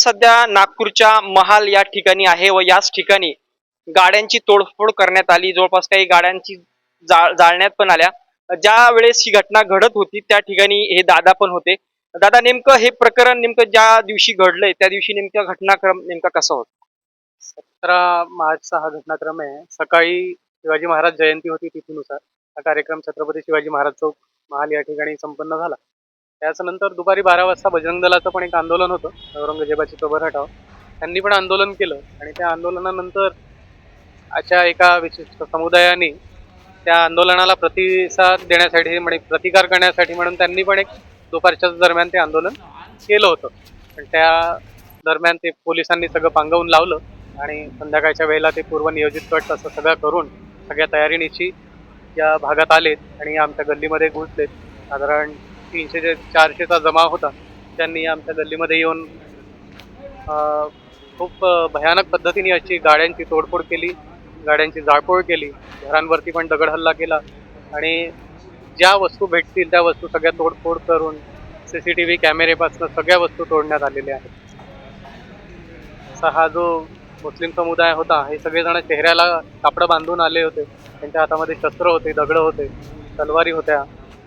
सध्या नागपूरच्या महाल या ठिकाणी आहे व याच ठिकाणी गाड्यांची तोडफोड करण्यात आली. जवळपास काही गाड्यांची जाळ जाळण्यात पण आल्या. ज्या वेळेस ही घटना घडत होती त्या ठिकाणी हे दादा पण होते. दादा नेमकं हे प्रकरण नेमकं ज्या दिवशी घडलंय त्या दिवशी नेमका घटनाक्रम नेमका कसा होता? सतरा मार्चचा हा घटनाक्रम आहे. सकाळी शिवाजी महाराज जयंती होती तिथीनुसार. हा कार्यक्रम छत्रपती शिवाजी महाराज चौक महाल या ठिकाणी संपन्न झाला. त्याच्यानंतर दुपारी बारा वाजता बजरंग दलाचं पण एक आंदोलन होतं औरंगजेबाची कबर हटाव. त्यांनी पण आंदोलन केलं आणि त्या आंदोलनानंतर अशा एका विशिष्ट समुदायाने त्या आंदोलनाला प्रतिसाद देण्यासाठी म्हणजे प्रतिकार करण्यासाठी म्हणून त्यांनी पण एक दुपारच्याच दरम्यान ते आंदोलन केलं होतं. पण त्या दरम्यान ते पोलिसांनी सगळं पांगवून लावलं आणि संध्याकाळच्या वेळेला ते पूर्वनियोजित कट असं सगळं करून सगळ्या तयारीनिशी या भागात आलेत आणि आमच्या गल्लीमध्ये घुसलेत. साधारण तीनशे ते चारशेचा जमाव होता. त्यांनी आमच्या गल्लीमध्ये येऊन खूप भयानक पद्धतीने अशी गाड्यांची तोडफोड केली. गाड्यांची जाळपोळ केली. घरांवरती पण दगड हल्ला केला. आणि ज्या वस्तू भेटतील त्या वस्तू सगळ्या तोडफोड करून सी सी टी व्ही कॅमेरेपासून सगळ्या वस्तू तोडण्यात आलेल्या आहेत. असा हा जो मुस्लिम समुदाय होता हे सगळेजण चेहऱ्याला कापडं बांधून आले होते. त्यांच्या हातामध्ये शस्त्र होते दगडं होते तलवारी होत्या.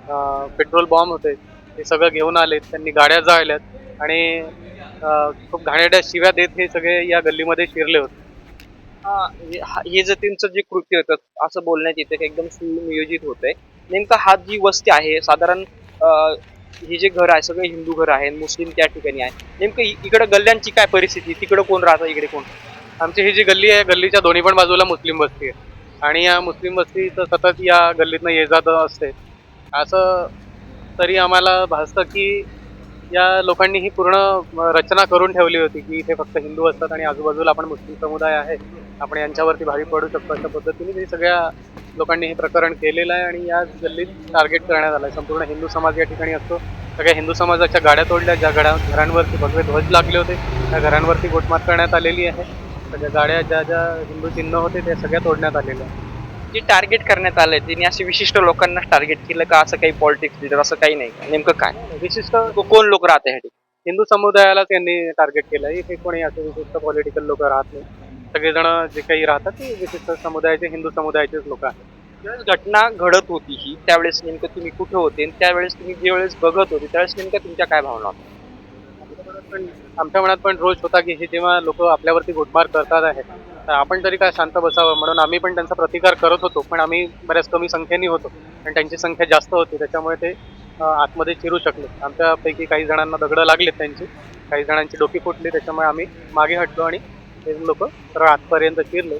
पेट्रोल बॉम्ब होते हे सगळं घेऊन आले त्यांनी गाड्या जाळल्यात आणि खूप घाणेरड्या शिव्या देत हे सगळे या गल्लीमध्ये शिरले होते. हा, जे त्यांचं जे कृत्य होतं असं बोलण्यात येतं की एकदम सुनियोजित होत आहे नेमका हा जी वस्ती आहे साधारण हे जे घर आहे सगळे हिंदू घर आहे मुस्लिम त्या ठिकाणी आहे. नेमकं इकडं गल्ल्यांची काय परिस्थिती? तिकडं कोण राहतं इकडे कोण? आमची ही जी गल्ली आहे गल्लीच्या दोन्ही पण बाजूला मुस्लिम वस्ती आहे. आणि या मुस्लिम वस्तीचं सतत या गल्लीतनं ये जात असते. असं तरी आम्हाला भासतं की या लोकांनी ही पूर्ण रचना करून ठेवली होती की इथे फक्त हिंदू असतात आणि आजूबाजूला आपण मुस्लिम समुदाय आहे. आपण यांच्यावरती भारी पडू शकतो अशा पद्धतीने हे सगळ्या लोकांनी हे प्रकरण केलेलं आहे आणि या गल्लीत टार्गेट करण्यात आलं आहे संपूर्ण हिंदू समाज या ठिकाणी असतो. सगळ्या हिंदू समाजाच्या गाड्या तोडल्या ज्या गाड्या घरांवरती भगवे ध्वज लागले होते त्या घरांवरती गोटमार करण्यात आलेली आहे. सगळ्या गाड्या ज्या ज्या हिंदू चिन्ह होते त्या सगळ्या तोडण्यात आलेल्या आहेत. जे टार्गेट करण्यात आलंय त्यांनी असे विशिष्ट लोकांना टार्गेट केलं का असं काही पॉलिटिक्स लिडर असं काही नाही. का? नेमकं काय? विशिष्ट कोण लोक राहते ह्याठी हिंदू समुदायाला त्यांनी टार्गेट केलं हे इथे कोणी असे विशिष्ट पॉलिटिकल लोक राहत नाही. सगळेजण जे काही राहतात ते विशिष्ट समुदायाचे हिंदू समुदायाचेच लोक आहेत. ज्यावेळेस घटना घडत होती ही त्यावेळेस नेमकं तुम्ही कुठे होते? आणि त्यावेळेस तुम्ही ज्यावेळेस बघत होते त्यावेळेस नेमक्या तुमच्या काय भावना होत्या? पण आमच्या मनात पण रोष होता की हे जेव्हा लोक आपल्यावरती घुटमार करतात आहेत आपण तरी काय शांत बसावं म्हणून आम्ही पण त्यांचा प्रतिकार करत होतो पण आम्ही बऱ्याच कमी संख्येने होतो आणि त्यांची संख्या जास्त होती त्याच्यामुळे ते आतमध्ये चिरू शकले. आमच्यापैकी काही जणांना दगडं लागलेत त्यांची काही जणांची डोकी फुटली त्याच्यामुळे आम्ही मागे हटलो आणि ते लोक सरळ आतपर्यंत चिरले.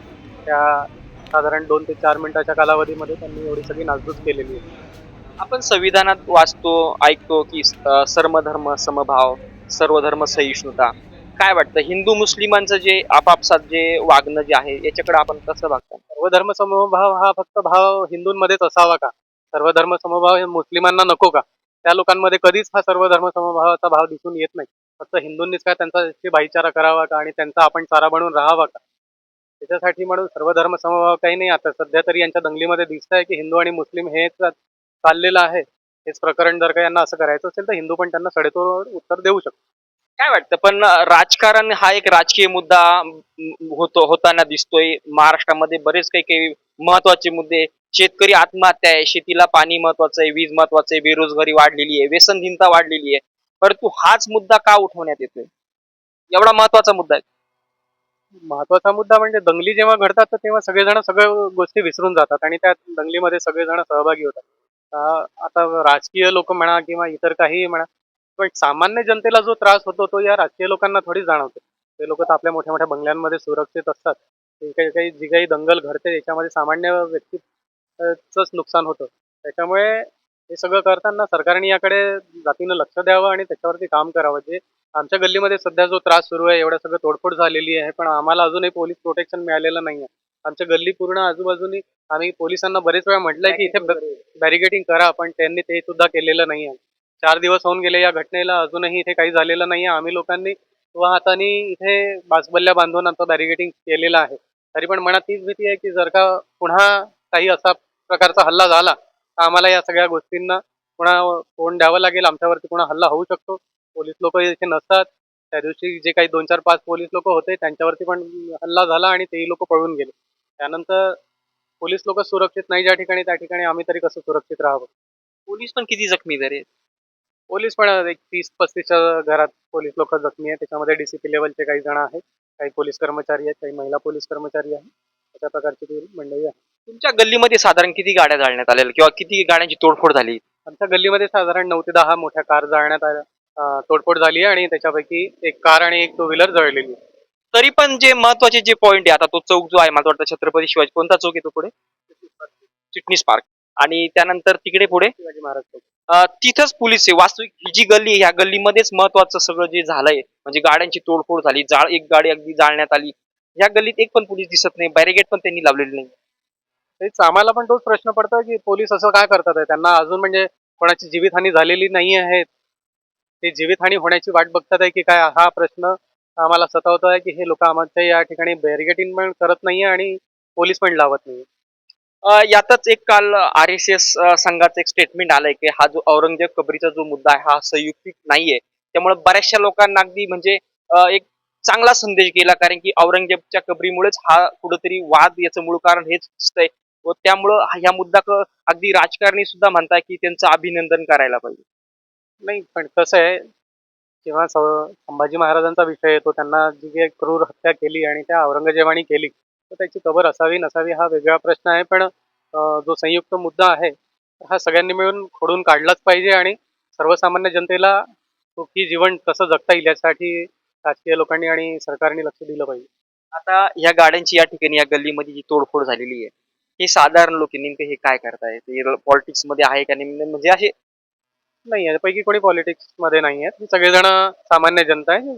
त्या साधारण दोन ते चार मिनिटाच्या कालावधीमध्ये त्यांनी एवढी सगळी नासधूस केलेली आहे. आपण संविधानात वाचतो ऐकतो की सर्वधर्म समभाव सर्वधर्म सहिष्णुता. काय वाटतं? हिंदू मुस्लिमांचं जे आपापसात जे वागणं जे आहे याच्याकडे आपण कसं बघतो सर्वधर्म समभाव हा फक्त भाव हिंदूंमध्येच असावा का? सर्वधर्म समभाव हे मुस्लिमांना नको का? त्या लोकांमध्ये कधीच हा सर्वधर्म समभावाचा भाव दिसून येत नाही. फक्त हिंदूंनीच काय त्यांचा भाईचारा करावा का आणि त्यांचा आपण चारा बनून राहावा का? त्याच्यासाठी म्हणून सर्वधर्म समभाव काही नाही. आता सध्या तरी यांच्या दंगलीमध्ये दिसत आहे की हिंदू आणि मुस्लिम हेच चाललेलं आहे. हेच प्रकरण जर का यांना असं करायचं असेल तर हिंदू पण त्यांना सडेतोड उत्तर देऊ शकतो काय वाटतं? पण राजकारण हा एक राजकीय मुद्दा होतो होताना दिसतोय. महाराष्ट्रामध्ये बरेच काही काही महत्त्वाचे मुद्दे शेतकरी आत्महत्या आहे. शेतीला पाणी महत्वाचं आहे. वीज महत्वाचं आहे. बेरोजगारी वाढलेली आहे. व्यसनहीनता वाढलेली आहे. परंतु हाच मुद्दा का उठवण्यात येतोय? एवढा महत्त्वाचा मुद्दा आहे. महत्त्वाचा मुद्दा म्हणजे दंगली जेव्हा घडतात तर तेव्हा सगळेजण सगळ्या गोष्टी विसरून जातात आणि त्या दंगलीमध्ये सगळेजण सहभागी होतात. आता राजकीय लोक म्हणा किंवा इतर काही म्हणा पण सामान्य जनतेला जो त्रास होतो तो या राजकीय लोकांना थोडी जाणवतो. ते लोक तर आपल्या मोठ्या मोठ्या बंगल्यांमध्ये सुरक्षित असतात. काही काही जी काही दंगल घडते याच्यामध्ये सामान्य व्यक्तीचंच नुकसान होतं. त्याच्यामुळे हे सगळं करताना सरकारने याकडे जातीनं लक्ष द्यावं आणि त्याच्यावरती काम करावं. जे आमच्या गल्लीमध्ये सध्या जो त्रास सुरू आहे एवढं सगळं तोडफोड झालेली आहे पण आम्हाला अजूनही पोलीस प्रोटेक्शन मिळालेलं नाही आहे आमच्या गल्ली पूर्ण आजूबाजूनी आम्ही पोलिसांना बरेच वेळा म्हटलंय की इथे बॅरिगेटिंग करा पण त्यांनी ते सुद्धा केलेलं नाही आहे चार दिवस होऊन गेले या घटनेला अजूनही इथे काही झालेलं नाही आहे आम्ही लोकांनी व हाताने इथे बासबल्ल्या बांधून आमचं बॅरिगेटिंग केलेलं आहे. तरी पण मनात तीच भीती आहे की जर का पुन्हा काही असा प्रकारचा हल्ला झाला तर आम्हाला या सगळ्या गोष्टींना पुन्हा तोंड द्यावं लागेल. आमच्यावरती पुन्हा हल्ला होऊ शकतो. पोलीस लोक इथे नसतात. त्या दिवशी जे काही दोन चार पाच पोलीस लोक होते त्यांच्यावरती पण हल्ला झाला आणि तेही लोक पळून गेले. त्यानंतर पोलीस लोक सुरक्षित नाही ज्या ठिकाणी त्या ठिकाणी आम्ही तरी कसं सुरक्षित राहावं? पोलीस पण किती जखमी झाले पोलीस पण एक तीस पस्तीसच्या घरात पोलीस लोक जखमी आहेत. त्याच्यामध्ये डीसीपी लेवलचे काही जण आहेत. काही पोलीस कर्मचारी आहेत. काही महिला पोलीस कर्मचारी आहेत. अशा प्रकारची ती मंडळी आहे तुमच्या गल्लीमध्ये साधारण किती गाड्या जाळण्यात आलेल्या किंवा किती गाड्यांची तोडफोड झाली? आमच्या गल्लीमध्ये साधारण नऊ ते दहा मोठ्या कार जाळण्यात आल्या. तोडफोड झाली आहे आणि त्याच्यापैकी एक कार आणि एक टू व्हीलर जळलेली आहे. तरी पण जे महत्त्वाचे जे पॉईंट आहे आता तो चौक जो आहे मला वाटतं छत्रपती शिवाजी कोणता चौक येतो पुढे? चिटणीस पार्क. आणि त्यानंतर तिकडे पुढे तिथंच पोलीस आहे. वास्तविक ही जी गल्ली आहे, ह्या गल्लीमध्येच महत्वाचं सगळं जे झालंय म्हणजे गाड्यांची तोडफोड झाली जाळ एक गाडी अगदी जाळण्यात आली. या गल्लीत एक पण पोलीस दिसत नाही बॅरिगेट पण त्यांनी लावलेली नाही. तेच आम्हाला पण तोच प्रश्न पडतो की पोलीस असं काय करतात? त्यांना अजून म्हणजे कोणाची जीवितहानी झालेली नाही आहे. ते जीवितहानी होण्याची वाट बघतात आहे की काय? हा प्रश्न आम्हाला सतावतो आहे की हे लोक आमच्या या ठिकाणी बॅरिगेटिंग पण करत नाहीये आणि पोलीस पण लावत नाही यातच एक काल आर एस एस संघाचं एक स्टेटमेंट आलंय की हा जो औरंगजेब कबरीचा जो मुद्दा आहे हा संयुक्तिक नाहीये. त्यामुळे बऱ्याचशा लोकांना अगदी म्हणजे एक चांगला संदेश गेला कारण की औरंगजेबच्या कबरीमुळेच हा कुठंतरी वाद याचं मूळ कारण हेच दिसतंय. व त्यामुळं ह्या मुद्दा क- अगदी राजकारणी सुद्धा म्हणताय की त्यांचं अभिनंदन करायला पाहिजे. नाही पण कसं आहे जेव्हा संभाजी महाराजांचा विषय येतो त्यांना जी क्रूर हत्या केली आणि त्या औरंगजेबाने केली तर त्याची कबर असावी नसावी हा वेगळा प्रश्न आहे पण जो संयुक्त मुद्दा आहे हा सगळ्यांनी मिळून खोडून काढलाच पाहिजे आणि सर्वसामान्य जनतेला सुखी जीवन कसं जगता येईल यासाठी राजकीय लोकांनी आणि सरकारने लक्ष दिलं पाहिजे. आता या गाड्यांची या ठिकाणी या गल्लीमध्ये जी तोडफोड झालेली आहे हे साधारण लोक नेमके हे काय करताय ते पॉलिटिक्समध्ये आहे का नेमकं? म्हणजे असे नाही यापैकी कोणी पॉलिटिक्समध्ये नाही आहेत. सगळेजण सामान्य जनता आहे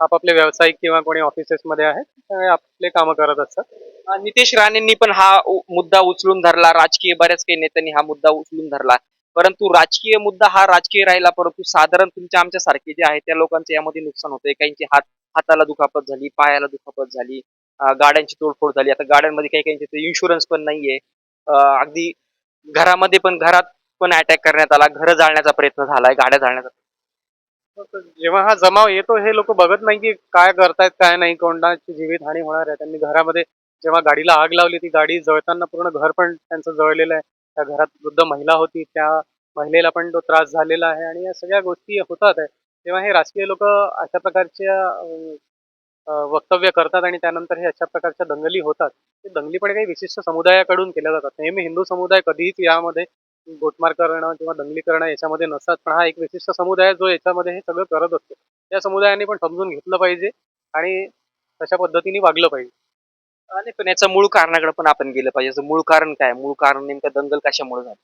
आपापले व्यावसायिक किंवा कोणी ऑफिसेसमध्ये आहेत त्यामुळे आपले कामं करत असतात. अं, नितेश राणेंनी पण हा उ- मुद्दा उचलून धरला. राजकीय बऱ्याच काही नेत्यांनी हा मुद्दा उचलून धरला. परंतु राजकीय मुद्दा हा राजकीय राहिला परंतु साधारण तुमच्या आमच्या सारखे जे आहे त्या लोकांचं यामध्ये नुकसान होतंय काहींची हात हाताला दुखापत झाली पायाला दुखापत झाली अं, गाड्यांची तोडफोड झाली. आता गाड्यांमध्ये काही काहींचे इन्शुरन्स पण नाहीये. अं, अगदी घरामध्ये पण घरात पण अटॅक करण्यात आला. घरं जाळण्याचा प्रयत्न झालाय गाड्या जाळण्याचा जेव्हा हा जमाव येतो हे लोक बघत नाही की काय करतायत काय नाही कोणाची जीवितहानी होणार आहे. त्यांनी घरामध्ये जेव्हा गाडीला आग लावली ती गाडी जळताना पूर्ण घर पण त्यांचं जळलेलं आहे. त्या घरात वृद्ध महिला होती त्या महिलेला पण तो त्रास झालेला आहे आणि या सगळ्या गोष्टी होतात आहे. तेव्हा हे राजकीय लोक अशा प्रकारच्या वक्तव्य करतात आणि त्यानंतर हे अशा प्रकारच्या दंगली होतात. ते दंगली पण काही विशिष्ट समुदायाकडून केल्या जातात. नेहमी हिंदू समुदाय कधीच यामध्ये गोटमार करणं किंवा दंगली करणं याच्यामध्ये नसतात. पण हा एक विशिष्ट समुदाय जो याच्यामध्ये हे सगळं करत असतो. त्या समुदायाने पण समजून घेतलं पाहिजे आणि तशा पद्धतीने वागलं पाहिजे. आणि पण याचं मूळ कारणाकडे पण आपण गेलं पाहिजे. याचं मूळ कारण काय? मूळ कारण नेमकं दंगल कशामुळे झाली?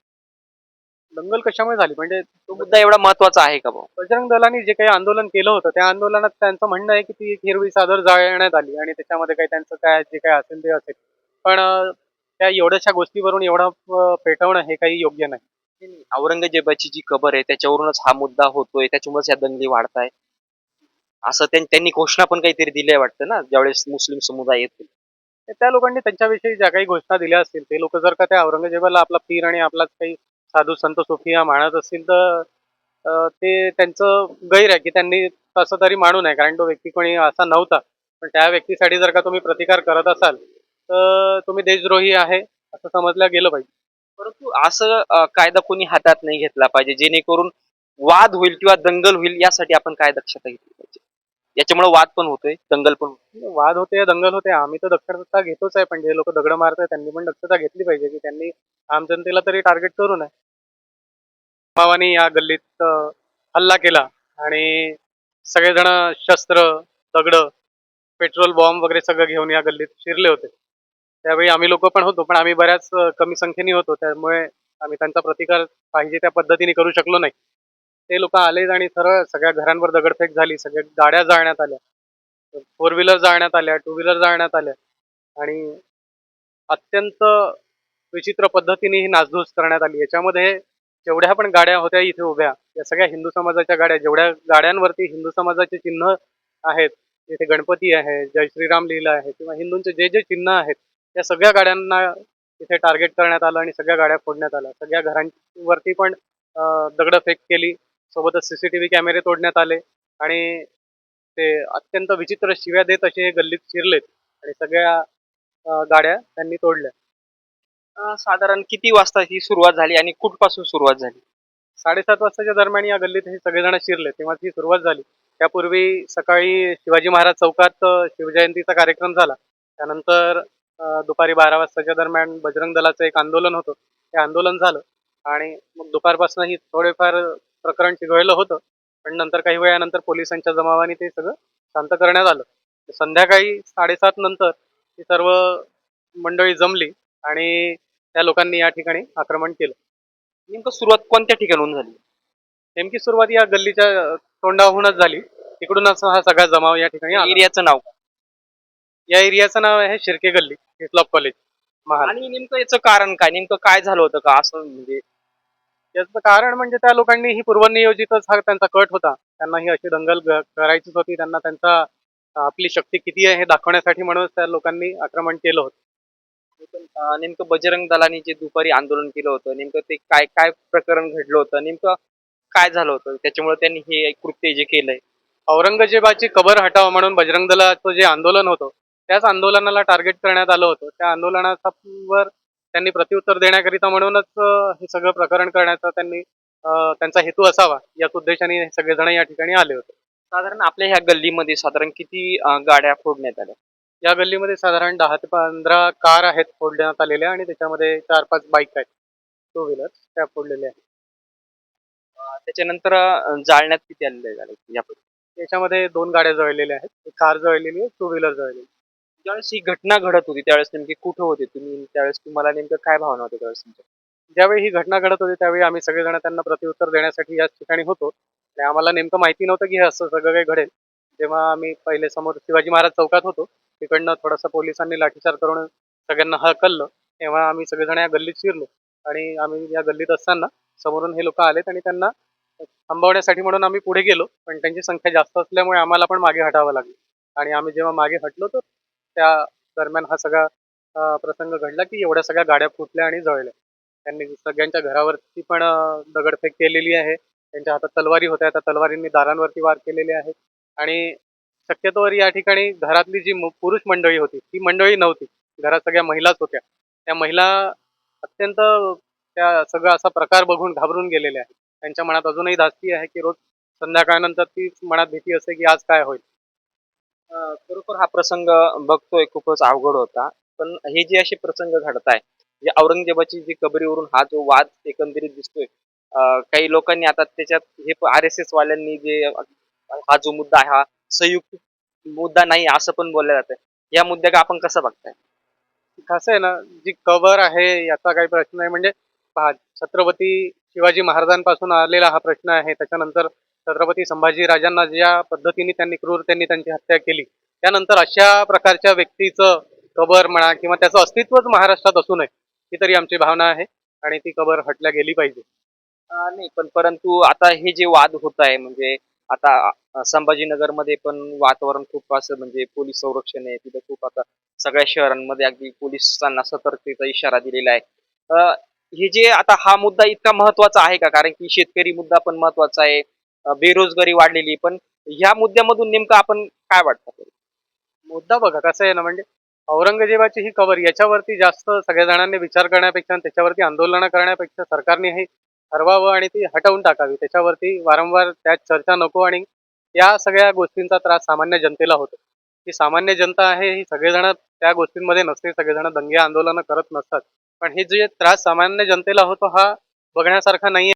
दंगल कशामुळे झाली? म्हणजे तो मुद्दा एवढा महत्त्वाचा आहे का भाऊ बजरंग दलाने जे काही आंदोलन केलं होतं त्या आंदोलनात त्यांचं म्हणणं आहे की ती एक हिरवी चादर जाळण्यात आली आणि त्याच्यामध्ये काही त्यांचं काय जे काय असेल ते असेल. पण अं, त्या एवढ्याशा गोष्टीवरून एवढं पेटवणं हे काही योग्य नाही. औरंगजेबाची जी कबर आहे त्याच्यावरूनच हा मुद्दा होतोय त्याच्यामुळेच या दंगली वाढताय. असं त्यां- त्यांनी घोषणा पण काहीतरी दिली आहे वाटतं ना ज्यावेळेस मुस्लिम समुदाय येतील. तर त्या लोकांनी त्यांच्याविषयी ज्या काही घोषणा दिल्या असतील ते लोक जर का त्या औरंगजेबाला आपला पीर आणि आपला काही साधू संत सोफिया मानत असतील तर अं, ते त्यांचं गैर आहे की त्यांनी तसं तरी मानू नये कारण तो व्यक्ती कोणी असा नव्हता. पण त्या व्यक्तीसाठी जर का तुम्ही प्रतिकार करत असाल तर तुम्ही देशद्रोही आहे असं समजलं गेलं पाहिजे. परंतु असं कायदा कोणी हातात नाही घेतला पाहिजे. जेणेकरून वाद होईल किंवा दंगल होईल यासाठी आपण काय दक्षता घेतली पाहिजे? याच्यामुळे वाद पण होतोय दंगल पण होतोय. वाद होते दंगल होते. आम्ही तर दक्षता घेतोच आहे. पण जे लोक दगड मारतात त्यांनी पण दक्षता घेतली पाहिजे की त्यांनी आम जनतेला तरी टार्गेट करू नये. मावानी या गल्लीत अं, हल्ला केला आणि सगळेजण शस्त्र दगड पेट्रोल बॉम्ब वगैरे सगळं घेऊन या गल्लीत शिरले होते. त्यावेळी आम्ही लोक पण होतो पण आम्ही बऱ्याच कमी संख्येने होतो. त्यामुळे आम्ही त्यांचा प्रतिकार पाहिजे त्या पद्धतीने करू शकलो नाही. ते लोक आले आणि सरळ सगळ्या घरांवर दगडफेक झाली. सगळ्या गाड्या जाळण्यात आल्या. फोर व्हीलर जाळण्यात आल्या टू व्हीलर जाळण्यात आल्या. आणि अत्यंत विचित्र पद्धतीने ही नासधूस करण्यात आली. याच्यामध्ये जेवढ्या पण गाड्या होत्या इथे उभ्या या सगळ्या हिंदू समाजाच्या गाड्या जेवढ्या गाड्यांवरती हिंदू समाजाचे चिन्ह आहेत इथे गणपती आहे जय श्रीराम लिहिलं आहे किंवा हिंदूंचे जे जे चिन्ह आहेत त्या सगळ्या गाड्यांना इथे टार्गेट करण्यात आलं आणि सगळ्या गाड्या फोडण्यात आल्या. सगळ्या घरांवरती पण दगडफेक केली. सोबतच सीसीटीव्ही कॅमेरे तोडण्यात आले आणि ते अत्यंत विचित्र शिव्या देत असे हे गल्लीत शिरलेत आणि सगळ्या गाड्या त्यांनी तोडल्या. साधारण किती वाजता ही सुरुवात झाली आणि कुठपासून सुरुवात झाली? साडेसात वाजताच्या दरम्यान या गल्लीत हे सगळेजण शिरले तेव्हा ती सुरुवात झाली. त्यापूर्वी सकाळी शिवाजी महाराज चौकात शिवजयंतीचा कार्यक्रम झाला. त्यानंतर दुपारी बारा वाजताच्या दरम्यान बजरंग दलाचं एक आंदोलन होतं. ते आंदोलन झालं आणि मग दुपारपासूनही थोडेफार प्रकरण चिघळलं होतं. पण नंतर काही वेळानंतर पोलिसांच्या जमावाने ते सगळं शांत करण्यात आलं. संध्याकाळी साडेसात नंतर ही सर्व मंडळी जमली आणि त्या लोकांनी या ठिकाणी आक्रमण केलं. नेमकं सुरुवात कोणत्या ठिकाणून झाली? नेमकी सुरुवात या गल्लीच्या तोंडाहूनच झाली. तिकडूनच हा सगळा जमाव या ठिकाणी एरियाचं नाव. या एरियाचं नाव आहे शिर्के गल्ली हिस्लॉप कॉलेज महाल. आणि नेमकं याचं कारण काय? नेमकं काय झालं होतं का? असं म्हणजे याचं कारण म्हणजे त्या लोकांनी ही पूर्वनियोजितच हा त्यांचा कट होता. त्यांना ही अशी दंगल ग- करायचीच होती. त्यांना त्यांचा अं, आपली शक्ती किती आहे हे दाखवण्यासाठी म्हणून त्या लोकांनी आक्रमण केलं होतं. अं, नेमकं बजरंग दलाने जे दुपारी आंदोलन केलं होतं नेमकं ते काय काय प्रकरण घडलं होतं नेमकं काय झालं होतं? त्याच्यामुळे त्यांनी हे कृत्य जे केलंय. औरंगजेबाची कबर हटाव म्हणून बजरंग दलाचं जे आंदोलन होतं त्याच आंदोलनाला टार्गेट करण्यात आलं होतं. त्या आंदोलनाचा वर त्यांनी प्रत्युत्तर देण्याकरिता म्हणूनच हे सगळं प्रकरण करण्याचा त्यांनी त्यांचा हेतू असावा याच उद्देशाने हे सगळेजण या ठिकाणी आले होते. साधारण आपल्या ह्या गल्लीमध्ये साधारण किती गाड्या फोडण्यात आल्या? या गल्लीमध्ये साधारण दहा ते पंधरा कार आहेत फोडण्यात आलेल्या आणि त्याच्यामध्ये चार पाच बाईक आहेत. टू व्हीलर त्या फोडलेल्या आहेत. त्याच्यानंतर जाळण्यात किती आलेले झाले? यापैकी त्याच्यामध्ये दोन गाड्या जळलेल्या आहेत. एक कार जळलेली आहे टू व्हीलर जळलेली ज्यावेळेस ही घटना घडत होती त्यावेळेस नेमकी कुठे होते तुम्ही? त्यावेळेस तुम्हाला नेमकं काय भावना होत्या त्यावेळेस तुमच्या? ज्यावेळी ही घटना घडत होती त्यावेळी आम्ही सगळेजण त्यांना प्रत्युत्तर देण्यासाठी याच ठिकाणी होतो. आणि आम्हाला नेमकं माहिती नव्हतं की हे असं सगळं काही घडेल. जेव्हा आम्ही पहिले समोर शिवाजी महाराज चौकात होतो तिकडनं थोडासा पोलिसांनी लाठीचार करून सगळ्यांना हकललं. तेव्हा आम्ही सगळेजण या गल्लीत शिरलो. आणि आम्ही या गल्लीत असताना समोरून हे लोक आलेत आणि त्यांना थांबवण्यासाठी म्हणून आम्ही पुढे गेलो. पण त्यांची संख्या जास्त असल्यामुळे आम्हाला पण मागे हटावं लागलं. आणि आम्ही जेव्हा मागे हटलो तर त्या दरम्यान हा सगळा प्रसंग घडला की एवढ्या सगळ्या गाड्या फुटल्या आणि जळल्या. त्यांनी सगळ्यांच्या घरावरती पण दगडफेक केलेली आहे. त्यांच्या हातात तलवारी होत्या. त्या तलवारींनी दारांवरती वार केलेले आहेत. आणि शक्यतोवर या ठिकाणी घरातली जी पुरुष मंडळी होती ती मंडळी नव्हती. घरात सगळ्या महिलाच होत्या. त्या महिला अत्यंत त्या सगळा असा प्रकार बघून घाबरून गेलेल्या आहेत. त्यांच्या मनात अजूनही धास्ती आहे की रोज संध्याकाळनंतर तीच मनात भीती असते की आज काय होईल. खरोखर हा प्रसंग बघतोय खूपच अवघड होता. पण हे जे असे प्रसंग घडत आहे जे औरंगजेबाची जी कबरीवरून हा जो वाद एकंदरीत दिसतोय काही लोकांनी आता त्याच्यात हे आर एस एस वाल्यांनी जे हा जो मुद्दा आहे हा संयुक्त मुद्दा नाही असं पण बोललं जात या मुद्द्याकडे आपण कसं बघताय? कसं आहे ना जी कबर आहे याचा काही प्रश्न नाही. म्हणजे छत्रपती शिवाजी महाराजांपासून आलेला हा प्रश्न आहे. त्याच्यानंतर छत्रपती संभाजी राजांना ज्या पद्धतीने त्यांनी क्रूर त्यांनी त्यांची हत्या केली त्यानंतर अशा प्रकारच्या व्यक्तीचं कबर म्हणा किंवा त्याचं अस्तित्वच महाराष्ट्रात असू नये ही तरी आमची भावना आहे आणि ती कबर हटल्या गेली पाहिजे. नाही पण परंतु आता हे जे वाद होत आहे म्हणजे आता संभाजीनगरमध्ये पण वातावरण खूप असं म्हणजे पोलीस संरक्षण आहे तिथं खूप आता सगळ्या शहरांमध्ये अगदी पोलिसांना सतर्कतेचा इशारा दिलेला आहे. हे जे आता हा मुद्दा इतका महत्त्वाचा आहे का? कारण की शेतकरी मुद्दा पण महत्त्वाचा आहे. बेरोजगारी वाढलेली. पण ह्या मुद्द्यामधून नेमकं आपण काय वाटतं? मुद्दा बघा कसं आहे ना म्हणजे औरंगजेबाची ही कवर याच्यावरती जास्त सगळ्या जणांनी विचार करण्यापेक्षा आणि त्याच्यावरती आंदोलनं करण्यापेक्षा सरकारने हे ठरवावं आणि ती हटवून टाकावी. त्याच्यावरती वारंवार त्यात चर्चा नको आणि या सगळ्या गोष्टींचा त्रास सामान्य जनतेला होतो. ही सामान्य जनता आहे ही सगळेजण त्या गोष्टींमध्ये नसते सगळेजण दंगे आंदोलनं करत नसतात. पण हे जे त्रास सामान्य जनतेला होतो हा बघण्यासारखा नाही